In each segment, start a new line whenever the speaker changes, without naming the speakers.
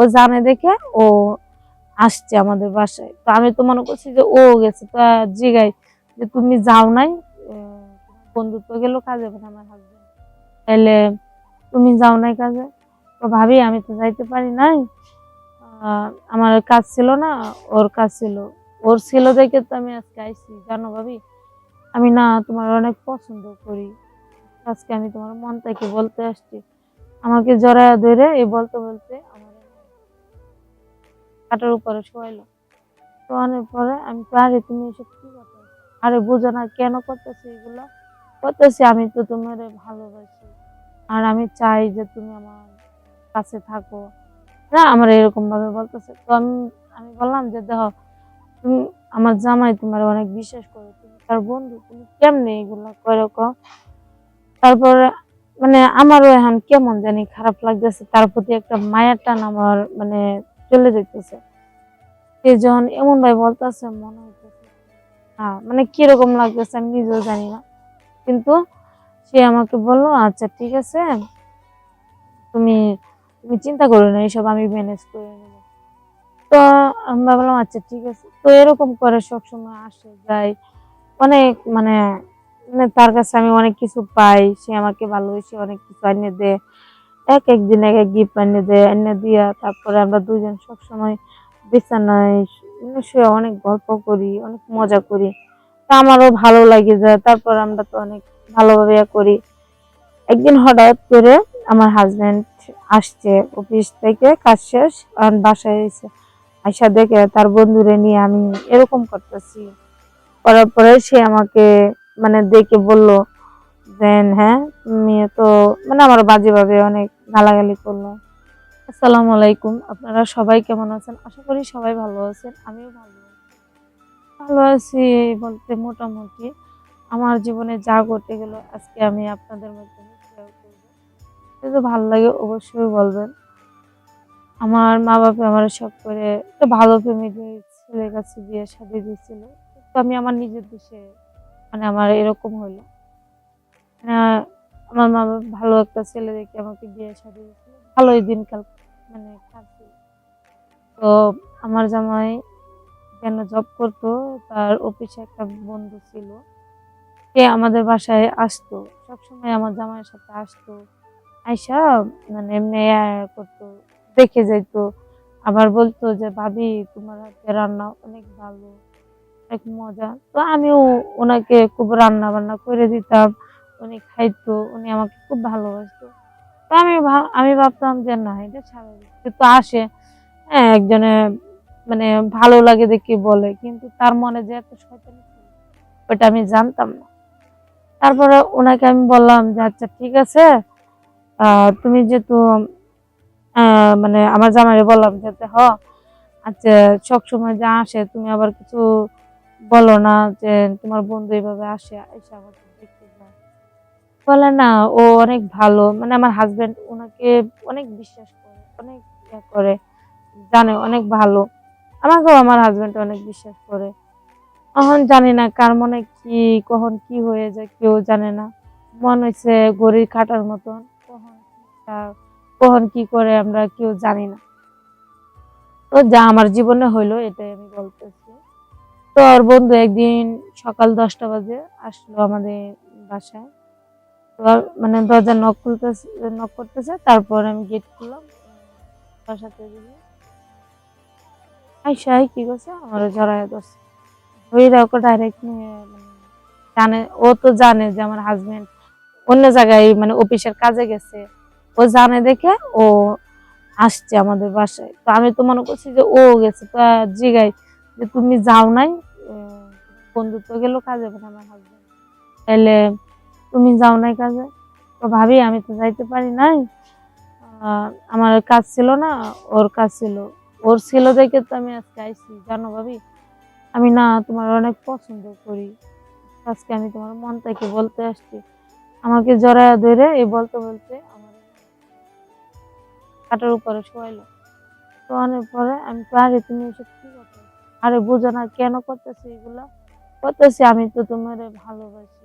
ও জানে দেখে ও আসছে আমাদের বাসায়। তো আমি তো মনে করছি যে ও গেছে, তো জিগাই যে তুমি যাও নাই বন্ধুত্ব গেল কাজে আমার হাজবেন্ড তাহলে তুমি যাও নাই কাজে? তো ভাবি, আমি তো যাইতে পারি নাই। আমার কাজ ছিল না, ওর কাজ ছিল। ওর ছিল দেখে তো আমি আজকে আইছি। জানো ভাবি, আমি না তোমার অনেক পছন্দ করি। আজকে আমি তোমার মন থেকে বলতে আসছি। আমাকে জড়ায় ধরে এই বলতে বলতে আমার কাটার উপরে শোয়াইলো। শোয়ানোর পরে আমি তো আরে তুমি এসব কি কথা আরে বোঝো না কেন করতেছি এগুলো? করতেছি আমি তো তোমার ভালোবাসি। আর আমি চাই যে তুমি আমার কাছে থাকো। না আমার এরকম ভাবে বলতেছে। তো আমি আমি বললাম যে, দেখো, তুমি, আমার জামাই তোমার অনেক বিশ্বাস করে। তুমি তার বন্ধু, তুমি কেমনে এগুলো কও? তারপরে মানে আমারও এখন কেমন জানি খারাপ লাগতেছে। তার প্রতি একটা মায়ের টান আমার মানে চলে যেতেছে সে যখন এমন ভাই বলতেছে, মনে হইতেছে হ্যাঁ মানে কীরকম লাগতেছে আমি নিজেও জানি না। কিন্তু সে আমাকে বলল আচ্ছা ঠিক আছে, তুমি তুমি চিন্তা করো না এইসব আমি ম্যানেজ করে নেব। তো আমি ভাবলাম আচ্ছা ঠিক আছে। তো এরকম করে সবসময় আসে, যায়। অনেক মানে মানে তার কাছে আমি অনেক কিছু পাই, সে আমাকে ভালোবেসে অনেক কিছু এনে দেয়। এক একদিন এক এক গিফট এনে দেয়, এনে দিয়া তারপরে আমরা দুজন সবসময় বিছানায় শুয়ে অনেক গল্প করি, অনেক মজা করি। তা আমারও ভালো লাগে যায়। তারপর আমরা তো অনেক ভালোভাবে করি। একদিন হঠাৎ করে আমার হাজবেন্ড আসছে অফিস থেকে, কাজ শেষ বাসায় এসে আইসা দেখে তার বন্ধুরে নিয়ে আমি এরকম করতেছি। করার পরে সে আমাকে মানে দেখে বলল দেন হ্যাঁ? তুমি তো মানে আমার বাজে ভাবে অনেক গালাগালি করল। আসসালামু আলাইকুম আপনারা সবাই কেমন আছেন? আশা করি সবাই ভালো আছেন আমিও ভালো ভালো আছি বলতে মোটামুটি। আমার জীবনে যা ঘটে গেল আজকে আমি আপনাদের মধ্যে শেয়ার করব। যদি ভালো লাগে অবশ্যই বলবেন। আমার মা বাবা আমার সব করে একটা ভালো ফ্যামিলি ছেলের কাছে বিয়ে শাদি দিয়েছিল। তো আমি আমার নিজের দেশে মানে আমার এরকম হইল। আহ, আমার মা ভালো একটা ছেলে দেখে আমাকে বিয়ে দিয়েছিল ভালোই দিনকাল মানে কাটছে। তো আমার জামাই কেন জব করতো, তার অফিসে একটা বন্ধু ছিল। সে আমাদের বাসায় আসতো, সবসময় আমার জামাইয়ের সাথে আসতো। আইসা মানে এমনি করতো, দেখে যাইতো। আবার বলতো যে, ভাবি, তোমার হাতে রান্না অনেক ভালো, অনেক মজা। তো আমিও ওনাকে খুব রান্না বান্না করে দিতাম। উনি খাইতো, উনি আমাকে খুব ভালোবাসতো। তো আমি আমি ভাবতাম যে না, এটা স্বাভাবিক। সে তো আসে হ্যাঁ একজনে মানে ভালো লাগে দেখে বলে, কিন্তু তার মনে যে এত শয়তানি ওটা আমি জানতাম না। তারপরে ওনাকে আমি বললাম যে আচ্ছা ঠিক আছে তুমি যেহেতু মানে আমার জামাইরে বললাম যাতে হ আচ্ছা সব সময় যা আসে, তুমি আবার কিছু বলো না যে তোমার বন্ধু এইভাবে আসে এসে আমাকে বলে না, ও অনেক ভালো। মানে আমার হাজবেন্ড ওনাকে অনেক বিশ্বাস করে, অনেক করে, জানে, অনেক ভালো। আমাকেও আমার হাজবেন্ড অনেক বিশ্বাস করে। এখন জানি না কার মনে কি, কখন কি হয়ে যায়, কেউ জানে না। মনে হয়েছে গড়ির কাটার মতন, কখন কখন কি করে আমরা কেউ জানি না। তো যা আমার জীবনে হইল, এটাই আমি বলতেছি। তো ওর বন্ধু একদিন সকাল দশটা বাজে আসলো আমাদের বাসায়। মানে দরজা নক খুলতেছে নক করতেছে, তারপর আমি গেট খুললাম। দিকে আইসাই কি করছে? আমার জড়ায় ধরছে। ধরে ওকে ডাইরেক্ট জানে, ও তো জানে যে আমার হাজবেন্ড অন্য জায়গায় মানে অফিসের কাজে গেছে। ও জানে দেখে, ও আসছে আমাদের বাসায়। তো আমি তো মনে করছি যে ও গেছে। তো জিগাই যে তুমি যাও নাই বন্ধুত্ব গেল কাজে আমার হাজবেন্ড তাহলে তুমি যাও নাই কাজে। তো ভাবি, আমি তো যাইতে পারি নাই। আমার কাজ ছিল না, ওর কাজ ছিল। ওর ছিল দেখে তো আমি আজকে আইছি। জানো ভাবি, আমি না তোমার অনেক পছন্দ করি। আজকে আমি তোমার মন থেকে বলতে আসছি। আমাকে জড়ায় ধরে এই বলতে বলতে আমার কাটার উপরে শোয়াইলো। শোয়ানোর পরে আমি তো, আরে তুমি এসব কি কথা? আরে বোঝো না, কেন করতেছি এগুলো? করতেছি, আমি তো তোমার ভালোবাসি।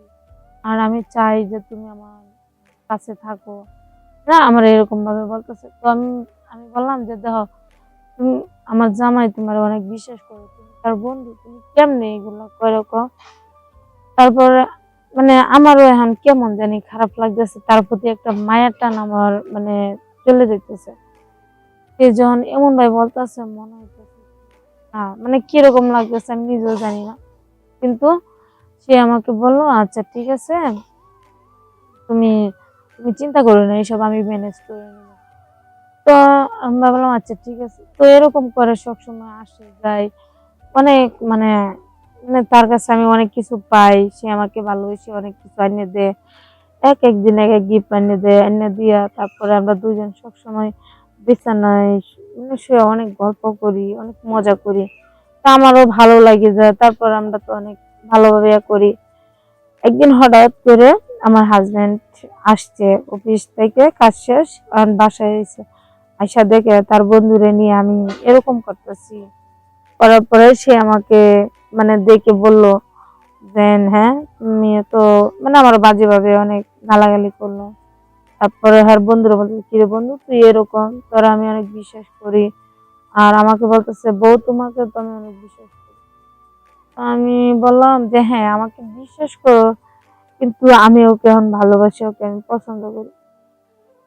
আর আমি চাই যে তুমি আমার কাছে থাকো। না আমার এরকম ভাবে বলতেছে। তো আমি আমি বললাম যে, দেখো, তুমি, আমার জামাই তোমার অনেক বিশ্বাস করে। তুমি তার বন্ধু, তুমি কেমনে এগুলো করে তারপরে মানে আমারও এখন কেমন জানি খারাপ লাগতেছে। তার প্রতি একটা মায়ের টান আমার মানে চলে যেতেছে সে যখন এমন ভাই বলতেছে, মনে হইতেছে হ্যাঁ মানে কীরকম লাগতেছে আমি নিজেও জানি না। কিন্তু সে আমাকে বলল আচ্ছা ঠিক আছে। তুমি তুমি চিন্তা করো না এইসব আমি ম্যানেজ করে নেব। তো আমি ভাবলাম আচ্ছা ঠিক আছে। তো এরকম করে সবসময় আসে, যায়। অনেক মানে মানে তার কাছে আমি অনেক কিছু পাই। সে আমাকে ভালোবেসে অনেক কিছু এনে দেয়। এক একদিন এক এক গিফট এনে দেয়, এনে দিয়া তারপরে আমরা দুজন সবসময় বিছানায় মানে শুয়ে অনেক গল্প করি, অনেক মজা করি। তা আমারও ভালো লাগে যায়। তারপর আমরা তো অনেক ভালোভাবে করি। একদিন হঠাৎ করে আমার হাজবেন্ড আসছে অফিস থেকে, কাজ শেষ বাসায় এসে আইসা দেখে তার বন্ধুরে নিয়ে আমি এরকম করতেছি। করার পরে সে আমাকে মানে দেখে বলল, দেন হ্যাঁ তুমি তো মানে আমার বাজে ভাবে অনেক গালাগালি করল। তারপরে হ্যাঁ বন্ধুরা বলতে কিরে বন্ধু, তুই এরকম? তোরা আমি অনেক বিশ্বাস করি। আর আমাকে বলতেছে, বউ, তোমাকে তো আমি অনেক বিশ্বাস আমি বললাম যে হ্যাঁ আমাকে বিশ্বাস করো, কিন্তু আমি ওকে এখন ভালোবাসি, ওকে আমি পছন্দ করি।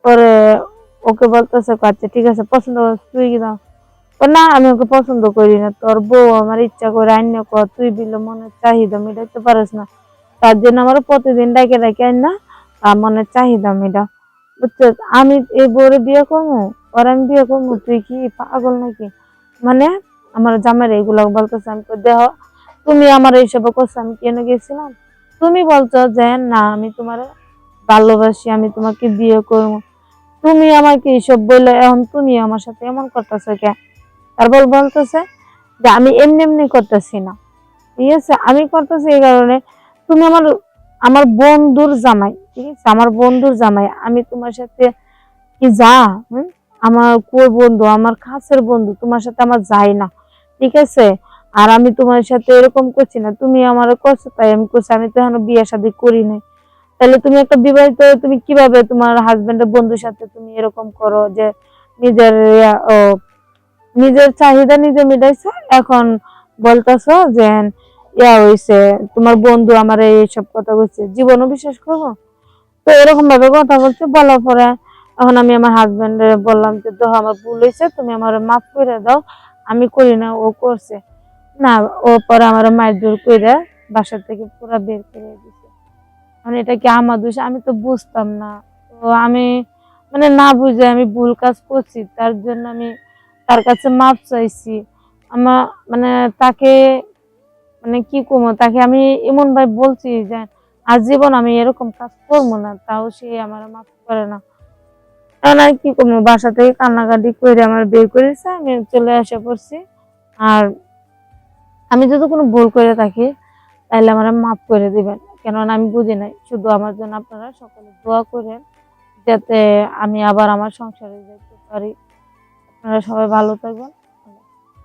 পরে ওকে বলতেছে আচ্ছা ঠিক আছে, পছন্দ তুই কি দাও? না, আমি ওকে পছন্দ করি না, তোর বউ আমার ইচ্ছা করে আইন কর তুই দিলে মনের চাহিদা মেটাইতে পারিস না। তার জন্য আমার প্রতিদিন ডাকে ডাকে আইন না, তার মনের চাহিদা মেটা বুঝছিস আমি এই বউরে বিয়ে করব? ওর আমি বিয়ে করব? তুই কি পাগল নাকি? মানে আমার জামাই এগুলো বলতেছে, আমি দেহ তুমি আমার এইসব করছ, আমি কেন গেছিলাম? তুমি বলছো যে, না, আমি তোমার ভালোবাসি, আমি তোমাকে বিয়ে করব। তুমি আমাকে এইসব বলে এখন তুমি আমার সাথে এমন করতেছো কে তারপর বলতেছে যে, আমি এমনি এমনি করতেছি না। ঠিক আছে? আমি করতেছি এই কারণে তুমি আমার আমার বন্ধুর জামাই, ঠিক আছে? আমার বন্ধুর জামাই, আমি তোমার সাথে কি যা? আমার কোর বন্ধু, আমার কাছের বন্ধু, তোমার সাথে আমার যাই না, ঠিক আছে? আর আমি তোমার সাথে এরকম করছি না। তুমি আমার করছ, তাই আমি করছি। আমি তো এখনও বিয়ে শাদী করি নাই। তাহলে তুমি একটা বিবাহিত, তুমি কীভাবে তোমার হাজবেন্ডের বন্ধুর সাথে তুমি এরকম করো যে নিজের নিজের চাহিদা নিজে মিটাইছে? এখন বলতেছো যে, ইয়া হইছে, তোমার বন্ধু আমার এইসব কথা বলছে, জীবনও বিশ্বাস করব? তো এরকম ভাবে কথা বলছে, বলার পরে এখন আমি আমার হাজবেন্ডে বললাম যে, দেখো, আমার ভুল হয়েছে তুমি আমার মাফ করে দাও, আমি করি না, ও করছে। না, ও পরে আমার মায়ের জোর করে বাসা থেকে পুরো বের করে দিছে। মানে এটা কি আমার দোষ? আমি তো বুঝতাম না। তো আমি মানে না বুঝে আমি ভুল কাজ করছি, তার জন্য আমি তার কাছে মাপ চাইছি। আমার মানে তাকে মানে কি করব তাকে আমি এমন ভাই বলছি যে আজীবন আমি এরকম কাজ করব না, তাও সে আমার মাফ করে না। এখন আর কি করব? বাসা থেকে কান্নাকাটি করে আমার বের করেছে, আমি চলে আসা পড়ছি আর আমি যদি কোনো ভুল করে থাকি, তাহলে আমার মাফ করে দিবেন। কেননা আমি বুঝি নাই, শুধু আমার জন্য আপনারা সকলে দোয়া করেন, যাতে আমি আবার আমার সংসারে যেতে পারি। আপনারা সবাই ভালো থাকবেন।